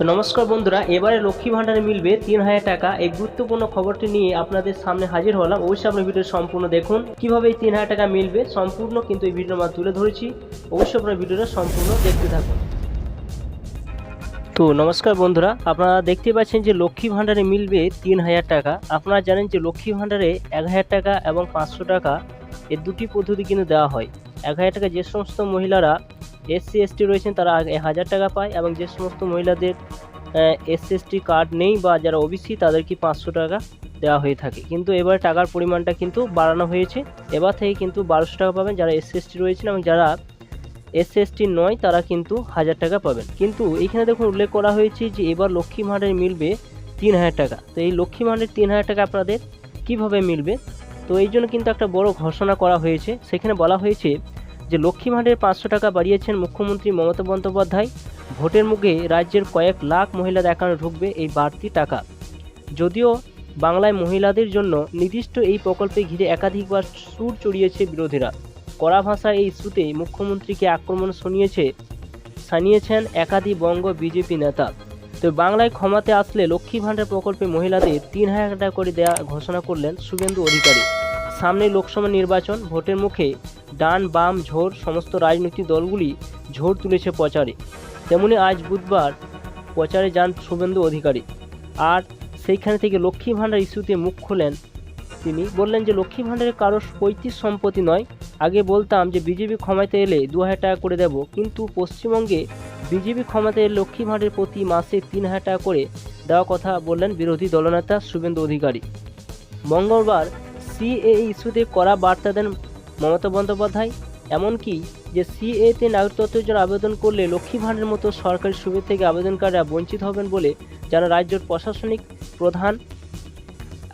তো নমস্কার বন্ধুরা, এবারে লক্ষ্মী ভাণ্ডারে মিলবে তিন হাজার টাকা। এই গুরুত্বপূর্ণ খবরটি নিয়ে আপনাদের সামনে হাজির হলাম। অবশ্যই আপনার ভিডিও সম্পূর্ণ দেখুন। কীভাবে এই তিন হাজার টাকা মিলবে সম্পূর্ণ কিন্তু এই ভিডিওর মাধ্যমে তুলে ধরেছি। অবশ্যই আপনার ভিডিওটা সম্পূর্ণ দেখতে থাকুন। তো নমস্কার বন্ধুরা, আপনারা দেখতে পাচ্ছেন যে লক্ষ্মী ভাণ্ডারে মিলবে তিন হাজার টাকা। আপনারা জানেন যে লক্ষ্মী ভাণ্ডারে এক হাজার টাকা এবং পাঁচশো টাকা এই দুটি পদ্ধতি কিন্তু দেওয়া হয়। এক হাজার টাকা যে সমস্ত মহিলারা এসসি, এসটি রয়েছেন, তারা হাজার টাকা পায় এবং যে সমস্ত মহিলাদের এসসি কার্ড নেই বা যারা ওবিসি তাদেরকে পাঁচশো টাকা দেওয়া হয়ে থাকে। কিন্তু এবার টাকার পরিমাণটা কিন্তু বাড়ানো হয়েছে। এবার থেকে কিন্তু বারোশো টাকা পাবেন যারা এসসি, এসটি রয়েছেন এবং যারা এসসি নয়, তারা কিন্তু হাজার টাকা পাবেন। কিন্তু এইখানে দেখুন উল্লেখ করা হয়েছে যে এবার লক্ষ্মী ভাণ্ডারে মিলবে তিন হাজার টাকা। তো এই লক্ষ্মী ভাণ্ডারের তিন হাজার টাকা আপনাদের কীভাবে মিলবে? তো এই জন্য কিন্তু একটা বড় ঘোষণা করা হয়েছে। সেখানে বলা হয়েছে যে লক্ষ্মী ভাণ্ডারের পাঁচশো টাকা বাড়িয়েছেন মুখ্যমন্ত্রী মমতা বন্দ্যোপাধ্যায়, ভোটের মুখে রাজ্যের কয়েক লাখ মহিলা দেখানো ঢুকবে এই বাড়তি টাকা। যদিও বাংলায় মহিলাদের জন্য নির্দিষ্ট এই প্রকল্পে ঘিরে একাধিকবার সুর চড়িয়েছে বিরোধীরা। কড়া ভাষায় এই ইস্যুতে মুখ্যমন্ত্রীকে আক্রমণ শুনিয়েছে জানিয়েছেন একাধিক বঙ্গ বিজেপি নেতা। তো বাংলায় ক্ষমাতে আসলে লক্ষ্মী ভাণ্ডার প্রকল্পে মহিলাদের তিন হাজার টাকা করে দেওয়া ঘোষণা করলেন শুভেন্দু অধিকারী। সামনে লোকসভা নির্বাচন, ভোটের মুখে ডান, বাম, ঝোর সমস্ত রাজনৈতিক দলগুলি ঝোর তুলেছে প্রচারে। তেমনি আজ বুধবার প্রচারে যান শুভেন্দু অধিকারী। আর সেইখানে থেকে লক্ষ্মী ভাণ্ডার ইস্যুতে মুখ খোলেন তিনি। বললেন যে, লক্ষ্মী ভাণ্ডারের কারও পৈতৃক সম্পত্তি নয়। আগে বলতাম যে, বিজেপি ক্ষমাতে এলে দু হাজার টাকা করে দেব। কিন্তু পশ্চিমবঙ্গে বিজেপি ক্ষমাতে এলে লক্ষ্মী ভাণ্ডারের প্রতি মাসে তিন হাজার টাকা করে দেওয়ার কথা বললেন বিরোধী দলনেতা শুভেন্দু অধিকারী। মঙ্গলবার সিএ ইস্যুতে কড়া বার্তা দেন মমতা বন্দ্যোপাধ্যায়, এমনকি যে সিএতে নাগরিকত্বের জন্য আবেদন করলে লক্ষ্মী ভাণ্ডারের মতো সরকারি সুবিধা থেকে আবেদনকারীরা বঞ্চিত হবেন বলে জানা রাজ্যের প্রশাসনিক প্রধান।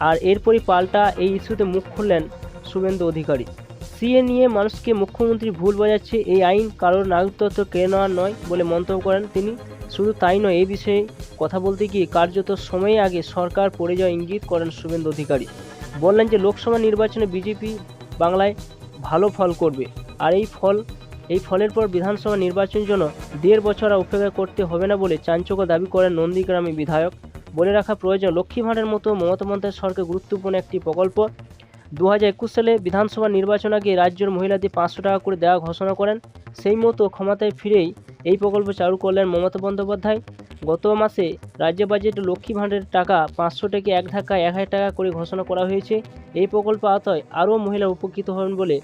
আর এরপরই পাল্টা এই ইস্যুতে মুখ খুললেন শুভেন্দু অধিকারী। সিএ নিয়ে মানুষকে মুখ্যমন্ত্রী ভুল বোঝাচ্ছে, এই আইন কারোর নাগরিকত্ব কেড়ে নেওয়ার নয় বলে মন্তব্য করেন তিনি। শুধু তাই নয় এই বিষয়ে কথা বলতে গিয়ে কার্যত সময়ের আগে সরকার পড়ে যাওয়া ইঙ্গিত করেন শুভেন্দু অধিকারী। বললেন যে, লোকসভা নির্বাচনে বিজেপি বাংলায় ভালো ফল করবে। আর এই ফল, এই ফলের পর বিধানসভা নির্বাচনের জন্য দেড় বছর আর অপেক্ষা করতে হবে না বলে চাঞ্চক্য দাবি করেন নন্দীগ্রামী বিধায়ক। বলে রাখা প্রয়োজন, লক্ষ্মী ভাঁড়ের মতো মমতা বন্দ্যোপাধ্যায় সরকার গুরুত্বপূর্ণ একটি প্রকল্প। দু হাজার একুশ সালে বিধানসভা নির্বাচন আগে রাজ্যের মহিলাদের পাঁচশো টাকা করে দেওয়া ঘোষণা করেন। সেই মতো ক্ষমতায় ফিরেই এই প্রকল্প চালু করলেন মমতা বন্দ্যোপাধ্যায়। গত মাসে রাজ্য বাজেটে লক্ষ্মী ভাণ্ডারের টাকা পাঁচশো থেকে এক ধাক্কায় এক হাজার টাকা করে ঘোষণা করা হয়েছে। এই প্রকল্প আওতায় আরও মহিলা উপকৃত হবেন বলে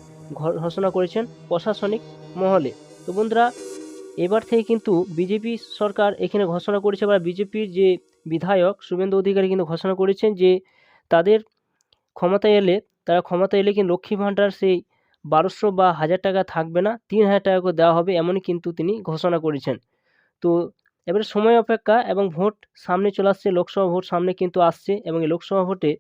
ঘোষণা করেছেন প্রশাসনিক মহলে। তো বন্ধুরা, এবার থেকে কিন্তু বিজেপি সরকার এখানে ঘোষণা করেছে বা বিজেপির যে বিধায়ক শুভেন্দু অধিকারী কিন্তু ঘোষণা করেছেন যে তাদের ক্ষমতায় এলে, তারা ক্ষমতা এলে কিন্তু লক্ষ্মী ভাণ্ডার সেই বারোশো বা হাজার টাকা থাকবে না, তিন হাজার টাকা করে দেওয়া হবে এমনই কিন্তু তিনি ঘোষণা করেছেন। তো এবারে সময় অপেক্ষা এবং ভোট সামনে চলে আসছে, লোকসভা ভোট সামনে কিন্তু আসছে এবং এই লোকসভা ভোটে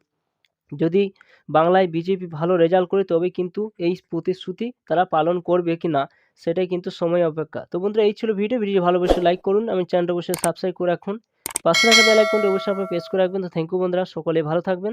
যদি বাংলায় বিজেপি ভালো রেজাল্ট করে, তবে কিন্তু এই প্রতিশ্রুতি তারা পালন করবে কি না সেটাই কিন্তু সময় অপেক্ষা। তো বন্ধুরা, এই ছিল ভিডিও ভিডিও ভালোবেসে লাইক করুন, আমি চ্যানেলটা অবশ্যই সাবস্ক্রাইব করে রাখুন। পাশে থাকা বেল আইকনটি অবশ্যই আপনি প্রেস করে রাখবেন। তো থ্যাংক ইউ বন্ধুরা, সকলে ভালো থাকবেন।